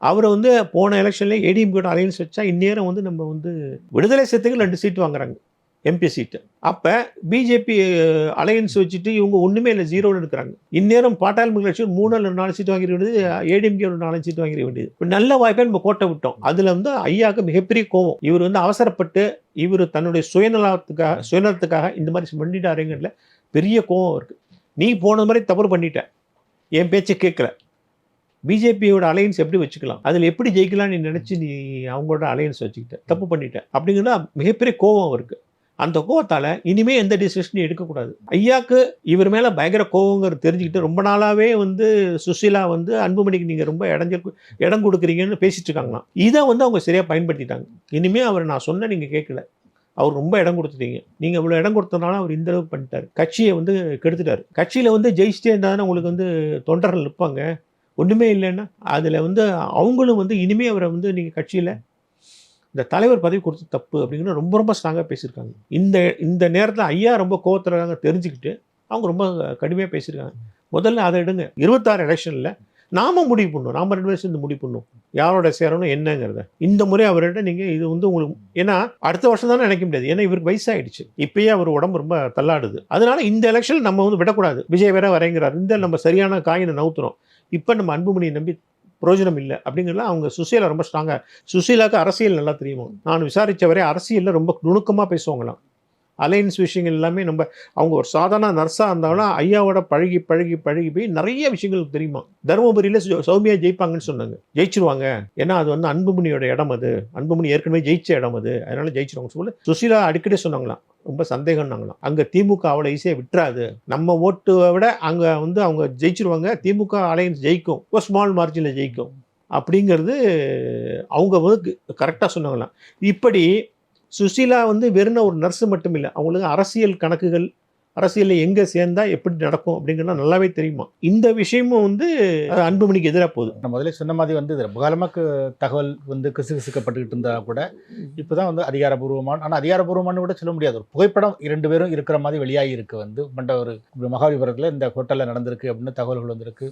அவரை வந்து போன எலெக்ஷன்லேயே ஏடிஎம்கோட அலையன்ஸ் வச்சா இந்நேரம் வந்து நம்ம வந்து விடுதலை சேர்த்துக்கு ரெண்டு சீட் வாங்குறாங்க எம்பி சீட்டு அப்போ பிஜேபி அலையன்ஸ் வச்சுட்டு இவங்க ஒன்றுமே இல்லை ஜீரோவில் இருக்கிறாங்க இந்நேரம் பாட்டாள் மகிழ்ச்சி மூணு இல்லை நாலு சீட் வாங்கிட வேண்டியது ஏடிஎம்கே ஒரு நாலு சீட் வாங்கிட வேண்டியது. நல்ல வாய்ப்பை நம்ம கோட்டை விட்டோம். அதில் வந்து ஐயாவுக்கு மிகப்பெரிய கோவம் இவர் வந்து அவசரப்பட்டு இவர் தன்னுடைய சுயநலத்துக்காக சுயநலத்துக்காக இந்த மாதிரி பண்ணிட்டாருங்கிறதுல பெரிய கோவம் இருக்குது நீ போன மாதிரி தவறு பண்ணிட்ட. என் பேச்சை கேட்கல. பிஜேபியோட அலையன்ஸ் எப்படி வச்சுக்கலாம்? அதில் எப்படி ஜெயிக்கலாம்னு நீ நினச்சி நீ அவங்களோட அலையன்ஸ் வச்சுக்கிட்ட தப்பு பண்ணிட்ட. அப்படிங்கன்னா மிகப்பெரிய கோவம் அவருக்கு. அந்த கோவத்தால் இனிமே எந்த டிசிஷனையும் எடுக்கக்கூடாது. ஐயாக்கு இவர் மேலே பயங்கர கோவங்கிறது தெரிஞ்சுக்கிட்டு ரொம்ப நாளாகவே வந்து சுஷீலா வந்து அன்புமணிக்கு நீங்கள் ரொம்ப இடைஞ்சல் கு- இடம் கொடுக்குறீங்கன்னு பேசிட்டு இருக்காங்களாம். இதை வந்து அவங்க சரியாக பயன்படுத்திட்டாங்க. இனிமே அவர் நான் சொன்ன நீங்கள் கேட்கல. அவர் ரொம்ப இடம் கொடுத்துட்டீங்க. நீங்கள் இவ்வளோ இடம் கொடுத்தனால அவர் இந்த அளவுக்கு பண்ணிட்டார். கட்சியை வந்து கெடுத்துட்டார். கட்சியில் வந்து ஜெயிச்சிட்டே இருந்தால் உங்களுக்கு வந்து தொண்டர்கள் நிற்பாங்க ஒன்றுமே இல்லைன்னா அதில் வந்து அவங்களும் வந்து இனிமே அவரை வந்து நீங்கள் கட்சியில் இந்த தலைவர் பதவி கொடுத்து தப்பு அப்படிங்கிற ரொம்ப ரொம்ப ஸ்ட்ராங்காக பேசியிருக்காங்க. இந்த இந்த நேரத்தில் ஐயா ரொம்ப கோவத்துறாங்க தெரிஞ்சுக்கிட்டு அவங்க ரொம்ப கடுமையாக பேசியிருக்காங்க. முதல்ல அதை எடுங்க. இருபத்தாறு எலெக்ஷனில் நாம முடிவு பண்ணணும். நாம ரெண்டு பேரும் சேர்ந்து முடிவு பண்ணணும். யாரோட சேரணும் என்னங்கிறத. இந்த முறை அவர்கிட்ட நீங்கள் இது வந்து உங்களுக்கு ஏன்னா அடுத்த வருஷம் தானே நினைக்க முடியாது. ஏன்னா இவருக்கு வயசாயிடுச்சு. இப்பயே அவர் உடம்பு ரொம்ப தள்ளாடுது. அதனால இந்த எலெக்ஷன் நம்ம வந்து விடக்கூடாது. விஜய் வேற வரைங்கிறார். இந்த நம்ம சரியான காயினை நவுத்துறோம். இப்போ நம்ம அன்புமணியை நம்பி பிரயோஜனம் இல்லை அப்படிங்கிறதுல அவங்க சுசீலா ரொம்ப ஸ்ட்ராங்காக சுசீலாவுக்கு அரசியல் நல்லா தெரியும்? நான் விசாரித்த வரை அரசியலில் ரொம்ப நுணுக்கமாக பேசுவாங்களாம். அலைன்ஸ் விஷயங்கள் எல்லாமே நம்ம அவங்க ஒரு சாதாரண நர்ஸாக இருந்தாலும் ஐயாவோட பழகி பழகி பழகி போய் நிறைய விஷயங்களுக்கு தெரியுமா? தருமபுரியில் சௌமியா ஜெயிப்பாங்கன்னு சொன்னாங்க. ஜெயிச்சிருவாங்க. ஏன்னா அது வந்து அன்புமணியோட இடம் அது. அன்புமணி ஏற்கனவே ஜெயிச்ச இடம் அது. அதனால ஜெயிச்சிருவாங்க சொல்லு சுசீலா அடிக்கடி சொன்னாங்களாம். ரொம்ப சந்தேகம்னாங்களாம். அங்கே திமுக அவ்வளோ ஈஸியாக விட்டுறாது. நம்ம ஓட்டுவை விட அங்கே வந்து அவங்க ஜெயிச்சிருவாங்க. திமுக அலையன்ஸ் ஜெயிக்கும். ஒரு ஸ்மால் மார்ஜினில் ஜெயிக்கும். அப்படிங்கிறது அவங்க வந்து கரெக்டாக சொன்னாங்களாம். இப்படி சுசீலா வந்து வெறும் ஒரு நர்ஸு மட்டும் இல்லை அவங்களுக்கு அரசியல் கணக்குகள் அரசியலில் எங்கே சேர்ந்தால் எப்படி நடக்கும் அப்படிங்கிறது நல்லாவே தெரியுமா? இந்த விஷயமும் வந்து அன்புமணிக்கு எதிராக போகுது. நான் முதல்ல சொன்ன மாதிரி வந்து இது ரொம்ப காலமாக தகவல் வந்து கிசுகிசுக்கப்பட்டுக்கிட்டு இருந்தால் கூட இப்போ தான் வந்து அதிகாரபூர்வமான ஆனால் அதிகாரபூர்வமானு கூட சொல்ல முடியாது. ஒரு புகைப்படம் இரண்டு பேரும் இருக்கிற மாதிரி வெளியாகி இருக்குது வந்து மண்ட ஒரு மகாவிபுரத்தில் இந்த ஹோட்டலில் நடந்திருக்கு அப்படின்னு தகவல்கள் வந்திருக்கு.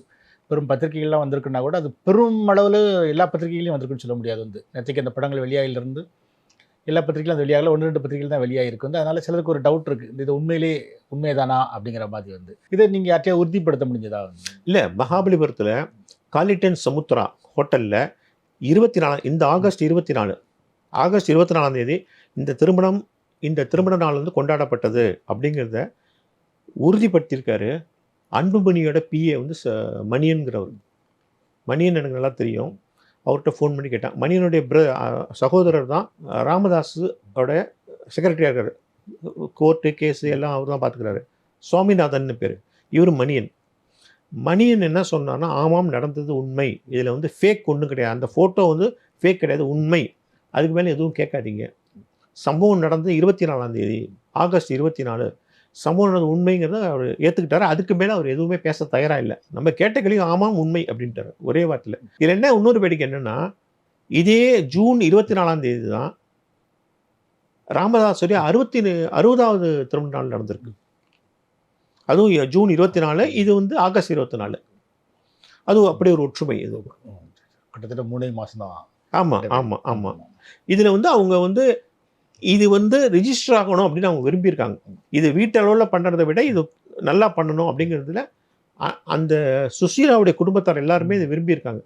பெரும் பத்திரிகைகள்லாம் வந்திருக்குன்னா கூட அது பெரும் அளவில் எல்லா பத்திரிகைகளையும் வந்திருக்குன்னு சொல்ல முடியாது வந்து. நேற்றுக்கு இந்த படங்கள் வெளியாகிலிருந்து எல்லா பத்திரிகைகளும் அந்த வெளியாகல ஒன்று ரெண்டு பத்திரிகைகள் தான் வெளியாகிருக்கு வந்து அதனால சிலருக்கு ஒரு டவுட் இருக்குது இது உண்மையிலே உண்மைதானா அப்படிங்கிற மாதிரி வந்து. இதை நீங்கள் யார்ட்டையா உறுதிப்படுத்த முடிஞ்சதா இல்லை மகாபலிபுரத்தில் காலிட்டன் சமுத்ரா ஹோட்டலில் இருபத்தி நாலு இந்த ஆகஸ்ட் இருபத்தி நாலு ஆகஸ்ட் இருபத்தி நாலாம் தேதி இந்த திருமணம் இந்த திருமண நாள் வந்து கொண்டாடப்பட்டது அப்படிங்கிறத உறுதிப்படுத்தியிருக்காரு அன்புமணியோட பிஏ வந்து ச மணியன்கிறவர். மணியன் எனக்கு நல்லா தெரியும். அவர்கிட்ட ஃபோன் பண்ணி கேட்டான். மணியனுடைய பிர சகோதரர் தான் ராமதாஸோட செக்ரட்டரியாக இருக்கார். கோர்ட்டு கேஸு எல்லாம் அவர் தான் பார்த்துக்கிறாரு சுவாமிநாதன் பேர். இவர் மணியன். மணியன் என்ன சொன்னான்னா ஆமாம் நடந்தது உண்மை. இதில் வந்து ஃபேக் ஒன்றும் கிடையாது. அந்த ஃபோட்டோ வந்து ஃபேக் கிடையாது உண்மை. அதுக்கு மேலே எதுவும் கேட்காதீங்க. சம்பவம் நடந்தது இருபத்தி நாலாம் தேதி ஆகஸ்ட் இருபத்தி நாலு. நடந்தது உண்மைங்கிறத அவர் ஏற்றுக்கிட்டாரு அதுக்கு மேலே அவர் எதுவுமே பேச தயாராக இல்லை. நம்ம கேட்ட கேள்வி ஆமாம் உண்மை அப்படின்ட்டாரு ஒரே வார்த்தையில். இதில் என்ன இன்னொரு வேடிக்கை என்னென்னா இதே ஜூன் இருபத்தி நாலாம் தேதி தான் ராமதாஸுடைய அறுபத்தி அறுபதாவது திருமண நாள் நடந்திருக்கு. அதுவும் ஜூன் இருபத்தி நாலு இது வந்து ஆகஸ்ட் இருபத்தி நாலு அதுவும் அப்படி ஒரு ஒற்றுமை இது கிட்டத்தட்ட மூணே மாதம் தான் ஆமாம் ஆமாம் ஆமாம் இதில் வந்து அவங்க வந்து இது வந்து ரிஜிஸ்டர் ஆகணும் அப்படின்னு அவங்க விரும்பியிருக்காங்க. இது வீட்டளவில் பண்ணுறதை விட இது நல்லா பண்ணணும் அப்படிங்கிறதுல அந்த சுசீலாவுடைய குடும்பத்தார் எல்லாருமே இதை விரும்பியிருக்காங்க.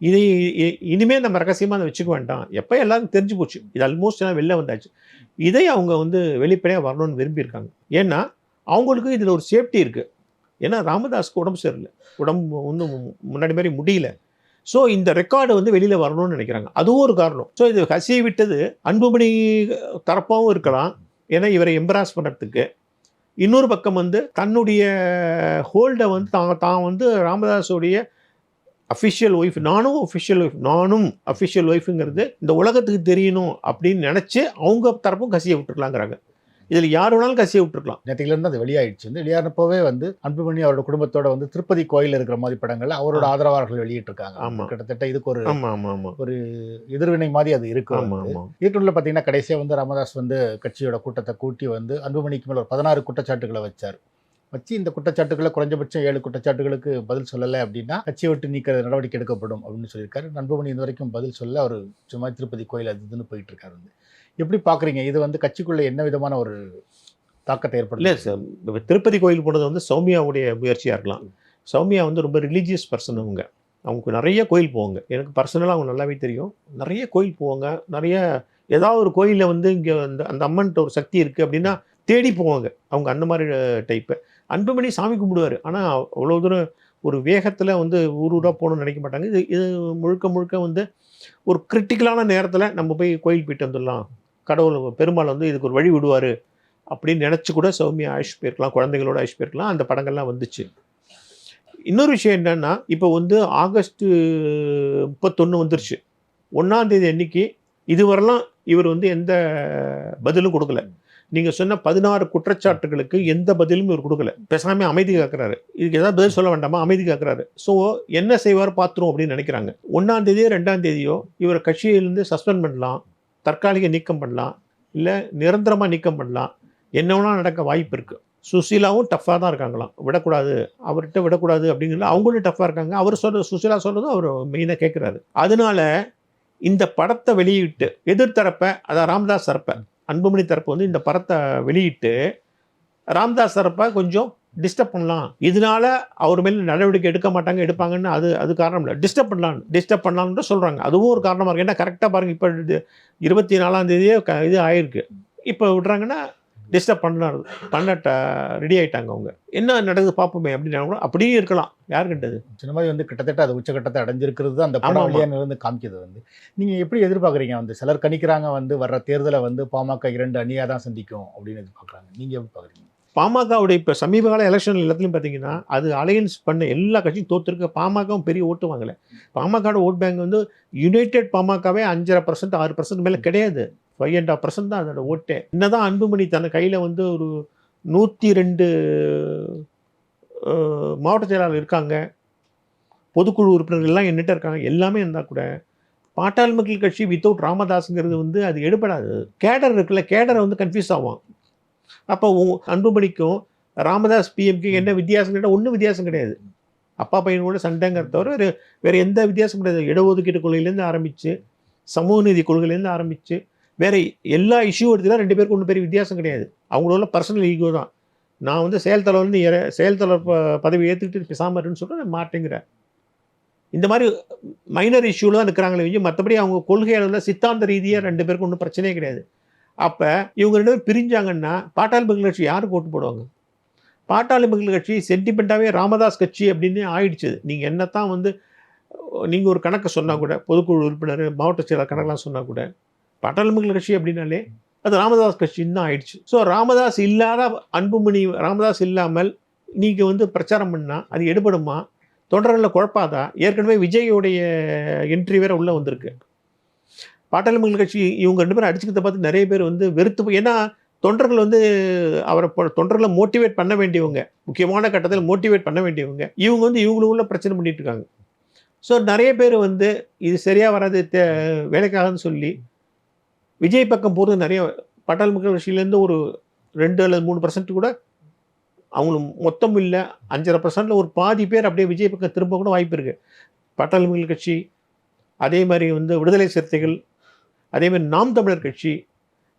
இதை இனிமேல் நம்ம ரகசியமாக அதை வச்சுக்க வேண்டாம். எப்போ எல்லாரும் தெரிஞ்சு போச்சு. இது ஆல்மோஸ்ட் எல்லாம் வெளில வந்தாச்சு. இதை அவங்க வந்து வெளிப்படையாக வரணும்னு விரும்பியிருக்காங்க. ஏன்னா அவங்களுக்கு இதில் ஒரு சேஃப்டி இருக்குது ஏன்னா ராமதாஸ்க்கு உடம்பு சரியில்லை. உடம்பு வந்து முன்னாடி மாதிரி முடியல. ஸோ இந்த ரெக்கார்டு வந்து வெளியில் வரணும்னு நினைக்கிறாங்க. அதுவும் ஒரு காரணம். ஸோ இது கசியை விட்டது அன்புமணி தரப்பாகவும் இருக்கலாம். ஏன்னா இவரை எம்பராஸ் பண்ணுறதுக்கு இன்னொரு பக்கம் வந்து தன்னுடைய ஹோல்டை வந்து தான் தான் வந்து ராமதாஸுடைய அஃபிஷியல் ஒய்ஃப் நானும் அஃபிஷியல் ஒய்ஃப் நானும் அஃபிஷியல் ஒய்ஃபுங்கிறது இந்த உலகத்துக்கு தெரியணும் அப்படின்னு நினச்சி அவங்க தரப்பும் கசியை விட்டுருக்கலாங்கிறாங்க இதில் யார் வேணாலும் கசியை விட்டுருக்கலாம். நேற்றுலேருந்து அது வெளியாயிடுச்சு. வந்து வெளியானப்போவே வந்து அன்புமணி அவரோட குடும்பத்தோட வந்து திருப்பதி கோயில் இருக்கிற மாதிரி படங்கள் அவரோட ஆதரவாளர்கள் வெளியிட்டிருக்காங்க. ஆமா. கிட்டத்தட்ட இதுக்கு ஒரு ஆமாம் ஆமாம் ஆமாம் எதிர்வினை மாதிரி அது இருக்கு. ஆமாம். ஆமாம் ஈட்டூர்ல பார்த்தீங்கன்னா கடைசியாக வந்து ராமதாஸ் வந்து கட்சியோட கூட்டத்தை கூட்டி வந்து அன்புமணிக்கு மேல ஒரு பதினாறு குற்றச்சாட்டுகளை வச்சார். வச்சு இந்த குற்றச்சாட்டுகளை குறைஞ்சபட்சம் ஏழு குற்றச்சாட்டுகளுக்கு பதில் சொல்லலை அப்படின்னா கட்சியை விட்டு நீக்கிற நடவடிக்கை எடுக்கப்படும் அப்படின்னு சொல்லியிருக்காரு. அன்புமணி இது வரைக்கும் பதில் சொல்ல அவர் சும்மா திருப்பதி கோயில் அது இதுன்னு போயிட்டு இருக்காரு வந்து. எப்படி பார்க்குறீங்க? இது வந்து கட்சிக்குள்ள என்ன விதமான ஒரு தாக்கத்தை இல்லை ஏற்படுது சார் திருப்பதி கோயில் போனது வந்து சௌமியாவுடைய முயற்சியாக இருக்கலாம். சௌமியா வந்து ரொம்ப ரிலீஜியஸ் பர்சன் அவங்க. அவங்க நிறைய கோயில் போவாங்க. எனக்கு பர்சனலாக அவங்க நல்லாவே தெரியும். நிறைய கோயில் போவாங்க. நிறைய ஏதாவது ஒரு கோயிலில் வந்து இங்கே அந்த அந்த அம்மன்ட்ட ஒரு சக்தி இருக்குது அப்படின்னா தேடி போவாங்க. அவங்க அந்த மாதிரி டைப்பு அன்புமணி சாமி கும்பிடுவார். ஆனால் அவ்வளோ தூரம் ஒரு வேகத்தில் வந்து ஊர் ஊராக போகணும்னு நினைக்க மாட்டாங்க. இது இது முழுக்க முழுக்க வந்து ஒரு கிரிட்டிக்கலான நேரத்தில் நம்ம போய் கோயில் போயிட்டு வந்துடலாம். கடவுள் பெருமாள் வந்து இதுக்கு ஒரு வழி விடுவார் அப்படின்னு நினச்சி கூட சௌமியா ஆயுஷ் போயிருக்கலாம் குழந்தைகளோட ஆயுஷ் போயிருக்கலாம் அந்த படங்கள்லாம் வந்துச்சு. இன்னொரு விஷயம் என்னென்னா இப்போ வந்து ஆகஸ்ட்டு முப்பத்தொன்று வந்துருச்சு. ஒன்றாந்தேதி அன்னைக்கு இதுவரெல்லாம் இவர் வந்து எந்த பதிலும் கொடுக்கல. நீங்கள் சொன்ன பதினாறு குற்றச்சாட்டுகளுக்கு எந்த பதிலும் இவர் கொடுக்கல. பேசாமல் அமைதி காக்குறாரு. இதுக்கு ஏதாவது பதில் சொல்ல வேண்டாமா? அமைதி காக்குறாரு. ஸோ என்ன செய்வார் பார்த்துரும் அப்படின்னு நினைக்கிறாங்க. ஒன்றாந்தேதியோ ரெண்டாம் தேதியோ இவரை கட்சியிலேருந்து சஸ்பெண்ட் பண்ணலாம். தற்காலிக நீக்கம் பண்ணலாம் இல்லை நிரந்தரமாக நீக்கம் பண்ணலாம். என்ன வேணால் நடக்க வாய்ப்பு இருக்குது சுசீலாவும் டஃப்பாக தான் இருக்காங்களாம். விடக்கூடாது அவர்கிட்ட விடக்கூடாது அப்படிங்கிறது அவங்களும் டஃப்பாக இருக்காங்க. அவர் சொல்கிற சுசீலா சொல்கிறதும் அவர் மெயினாக கேட்குறாரு அதனால இந்த படத்தை வெளியிட்டு எதிர்த்தரப்பை அதான் ராம்தாஸ் தரப்பை அன்புமணி தரப்பு வந்து இந்த படத்தை வெளியிட்டு ராம்தாஸ் தரப்பை கொஞ்சம் டிஸ்டர்ப் பண்ணலாம். இதனால அவர் மேல நடவடிக்கை எடுக்க மாட்டாங்க எடுப்பாங்கன்னு அது அது காரணம் இல்லை. டிஸ்டர்ப் பண்ணலாம் டிஸ்டர்ப் பண்ணலாம்னு சொல்கிறாங்க அதுவும் ஒரு காரணமாக இருக்குது ஏன்னா கரெக்டாக பாருங்கள் இப்போ இருபத்தி நாலாம் தேதியே க இது ஆயிருக்கு. இப்போ விட்றாங்கன்னா டிஸ்டர்ப் பண்ண பண்ண ரெடி ஆயிட்டாங்க அவங்க. என்ன நடக்குது பார்ப்போமே அப்படின்னு அப்படியே இருக்கலாம். யார் கண்டது சின்ன மாதிரி வந்து கிட்டத்தட்ட அது உச்சகட்டத்தை அடைஞ்சிருக்கிறது தான் அந்த படம் ஆமா. வழியா இருந்து காமிக்குது வந்து. நீங்க எப்படி எதிர்பார்க்குறீங்க? வந்து சிலர் கணிக்கிறாங்க வந்து வர்ற தேர்தலை வந்து பாமக இரண்டு அணியா தான் சந்திக்கும் அப்படின்னு எதிர்பார்க்குறாங்க. நீங்க எப்படி பாக்குறீங்க? பாமகவுடைய இப்போ சமீப கால எலெக்ஷன் எல்லாத்துலையும் பார்த்தீங்கன்னா அது அலையன்ஸ் பண்ண எல்லா கட்சியும் தோற்றுருக்கு பாமகவும் பெரிய ஓட்டு வாங்கலை. பாமகவோட ஓட் பேங்க் வந்து யுனைடெட் பாமகவே அஞ்சரை பர்சன்ட் ஆறு பர்சன்ட் மேலே கிடையாது. ஃபைவ் அண்ட் ஆஃப் பர்சன்ட் தான் அதோட ஓட்டே. என்ன தான் அன்புமணி தன் கையில் வந்து ஒரு நூற்றி ரெண்டு மாவட்ட செயலாளர் இருக்காங்க. பொதுக்குழு உறுப்பினர்கள் எல்லாம் என்கிட்ட இருக்காங்க. எல்லாமே இருந்தால் கூட பாட்டாள் மக்கள் கட்சி வித்தவுட் ராமதாஸுங்கிறது வந்து அது எடுபடாது. கேடர் இருக்குல்ல கேடரை வந்து கன்ஃபியூஸ் ஆகும் அப்போ அன்புமணிக்கும் ராமதாஸ் பிஎம்க்கு என்ன வித்தியாசம் கேட்டால் ஒன்றும் வித்தியாசம் கிடையாது. அப்பா பையன் கூட சண்டைங்கிறத தவிர வேறு வேறு எந்த வித்தியாசம் கிடையாது. இடஒதுக்கீட்டு கொள்கையிலேருந்து ஆரம்பித்து சமூக நீதி கொள்கையிலேருந்து ஆரம்பித்து வேற எல்லா இஷ்யூ எடுத்துலாம் ரெண்டு பேருக்கு ஒன்றும் பெரிய வித்தியாசம் கிடையாது. அவங்களோட பர்சனல் ஈகோ தான். நான் வந்து செயல் தலைவர்னு செயல் தலைவர் ப- பதவி ஏற்றுக்கிட்டு பேசாமல் இருன்னு சொல்லிட்டு மாட்டேங்கிறேன். இந்த மாதிரி மைனர் இஷ்யூவில் தான் இருக்கிறாங்களே மற்றபடி அவங்க கொள்கை அளவில் சித்தாந்த ரீதியாக ரெண்டு பேருக்கு ஒன்றும் பிரச்சனையே கிடையாது. அப்போ இவங்க ரெண்டு பேரும் பிரிஞ்சாங்கன்னா பாட்டாளி மக்கள் கட்சி யாருக்கு ஓட்டு போடுவாங்க? பாட்டாளி மக்கள் கட்சி சென்டிமெண்ட்டாகவே ராமதாஸ் கட்சி அப்படின்னு ஆயிடுச்சு. நீங்கள் என்னத்தான் வந்து நீங்கள் ஒரு கணக்கை சொன்னால் கூட பொதுக்குழு உறுப்பினர் மாவட்ட செயலர் கணக்கெலாம் சொன்னால் கூட பாட்டாளி மக்கள் கட்சி அப்படின்னாலே அது ராமதாஸ் கட்சின்னு தான் ஆயிடுச்சு. ஸோ ராமதாஸ் இல்லாத அன்புமணி ராமதாஸ் இல்லாமல் நீங்கள் வந்து பிரச்சாரம் பண்ணால் அது எடுபடுமா? தொடரில் குழப்பாதா? ஏற்கனவே விஜயோடைய என்ட்ரி வேற உள்ளே வந்திருக்கு. பாட்டாளி மக்கள் கட்சி இவங்க ரெண்டு பேரும் அடிச்சுக்கிறத பார்த்து நிறைய பேர் வந்து வெறுத்து ஏன்னா தொண்டர்கள் வந்து அவரை தொண்டர்களை மோட்டிவேட் பண்ண வேண்டியவங்க. முக்கியமான கட்டத்தில் மோட்டிவேட் பண்ண வேண்டியவங்க. இவங்க வந்து இவங்களுக்குள்ள பிரச்சனை பண்ணிட்டு இருக்காங்க. ஸோ நிறைய பேர் வந்து இது சரியாக வராது தே- வேலைக்காகன்னு சொல்லி விஜய் பக்கம் போகிறது நிறைய பாட்டாளி மக்கள் கட்சியிலேருந்து ஒரு ரெண்டு அல்லது மூணு பர்சன்ட் கூட அவங்களும் மொத்தம் இல்லை அஞ்சரை பர்சன்ட்டில் ஒரு பாதி பேர் அப்படியே விஜய் பக்கம் திரும்ப கூட வாய்ப்பு இருக்குது பாட்டாளி மக்கள் கட்சி அதே மாதிரி வந்து விடுதலை சிறுத்தைகள் அதேமாதிரி நாம் தமிழர் கட்சி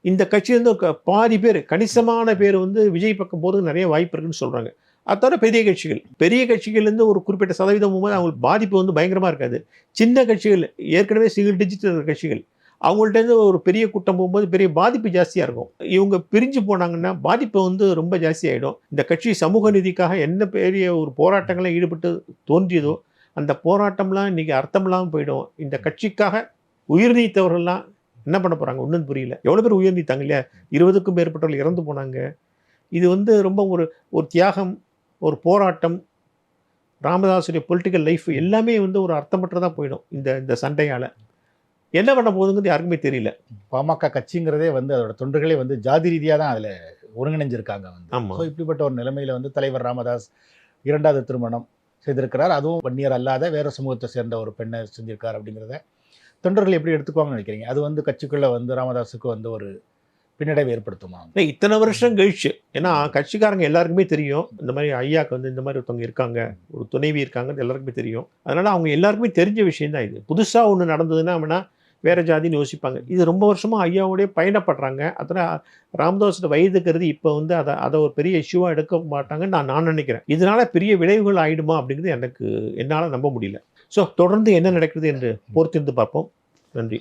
இந்த கட்சியிலேருந்து ஒரு க- பாதி பேர் கணிசமான பேர் வந்து விஜய் பக்கம் போகிறதுக்கு நிறைய வாய்ப்பு இருக்குன்னு சொல்கிறாங்க அதை தவிர பெரிய கட்சிகள் பெரிய கட்சிகள்லேருந்து ஒரு குறிப்பிட்ட சதவீதம் போகும்போது அவங்களுக்கு பாதிப்பு வந்து பயங்கரமாக இருக்காது. சின்ன கட்சிகள் ஏற்கனவே சிங்கிள் டிஜிட்டல் இருக்கிற கட்சிகள் அவங்கள்ட்டேருந்து ஒரு பெரிய கூட்டம் போகும்போது பெரிய பாதிப்பு ஜாஸ்தியாக இருக்கும். இவங்க பிரிஞ்சு போனாங்கன்னா பாதிப்பு வந்து ரொம்ப ஜாஸ்தியாகிடும் இந்த கட்சி சமூக நீதிக்காக என்ன பெரிய ஒரு போராட்டங்களை ஈடுபட்டு தோன்றியதோ அந்த போராட்டம்லாம் இன்றைக்கி அர்த்தம் இல்லாமல் போயிடும். இந்த கட்சிக்காக உயிர் நீத்தவர்கள்லாம் என்ன பண்ண போகிறாங்க ஒன்றும் புரியல. எவ்வளோ பேர் உயிர் நீத்தாங்க இல்லையா? இருபதுக்கும் மேற்பட்டவர்கள் இறந்து போனாங்க. இது வந்து ரொம்ப ஒரு ஒரு தியாகம் ஒரு போராட்டம். ராமதாஸுடைய பொலிட்டிக்கல் லைஃப் எல்லாமே வந்து ஒரு அர்த்தமற்றதாக போயிடும் இந்த இந்த சண்டையால். என்ன பண்ண போகுதுங்கிறது யாருக்குமே தெரியல. பாமக கட்சிங்கிறதே வந்து அதோட தொண்டர்களே வந்து ஜாதி ரீதியாக தான் அதில் ஒருங்கிணைஞ்சிருக்காங்க வந்து. ஆமாம் ஸோ இப்படிப்பட்ட ஒரு நிலைமையில வந்து தலைவர் ராமதாஸ் இரண்டாவது திருமணம் செய்திருக்கிறார். அதுவும் வன்னியர் அல்லாத வேற சமூகத்தை சேர்ந்த ஒரு பெண்ணை செஞ்சிருக்கார் அப்படிங்கிறத தொண்டர்கள் எப்படி எடுத்துக்குவாங்கன்னு நினைக்கிறீங்க? அது வந்து கட்சிக்குள்ளே வந்து ராமதாஸுக்கு வந்து ஒரு பின்னடைவை ஏற்படுத்துமா? இல்லை இத்தனை வருஷம் கழிச்சு. ஏன்னா கட்சிக்காரங்க எல்லாருக்குமே தெரியும். இந்த மாதிரி ஐயாக்கு வந்து இந்த மாதிரி ஒருத்தவங்க இருக்காங்க. ஒரு துணைவி இருக்காங்கன்னு எல்லாருக்குமே தெரியும். அதனால அவங்க எல்லாருக்குமே தெரிஞ்ச விஷயம் தான் இது. புதுசாக ஒன்று நடந்ததுன்னா அப்படின்னா வேற ஜாதின்னு யோசிப்பாங்க. இது ரொம்ப வருஷமாக ஐயாவோடய பயணப்படுறாங்க. அதனால் ராமதாஸோட வயது இப்போ வந்து அதை அதை ஒரு பெரிய இஷ்யூவாக எடுக்க மாட்டாங்கன்னு நான் நான் நினைக்கிறேன். இதனால பெரிய விளைவுகள் ஆகிடுமா அப்படிங்கிறது எனக்கு என்னால் நம்ப முடியல. ஸோ தொடர்ந்து என்ன நடக்குது என்று பொறுத்திருந்து பார்ப்போம். நன்றி.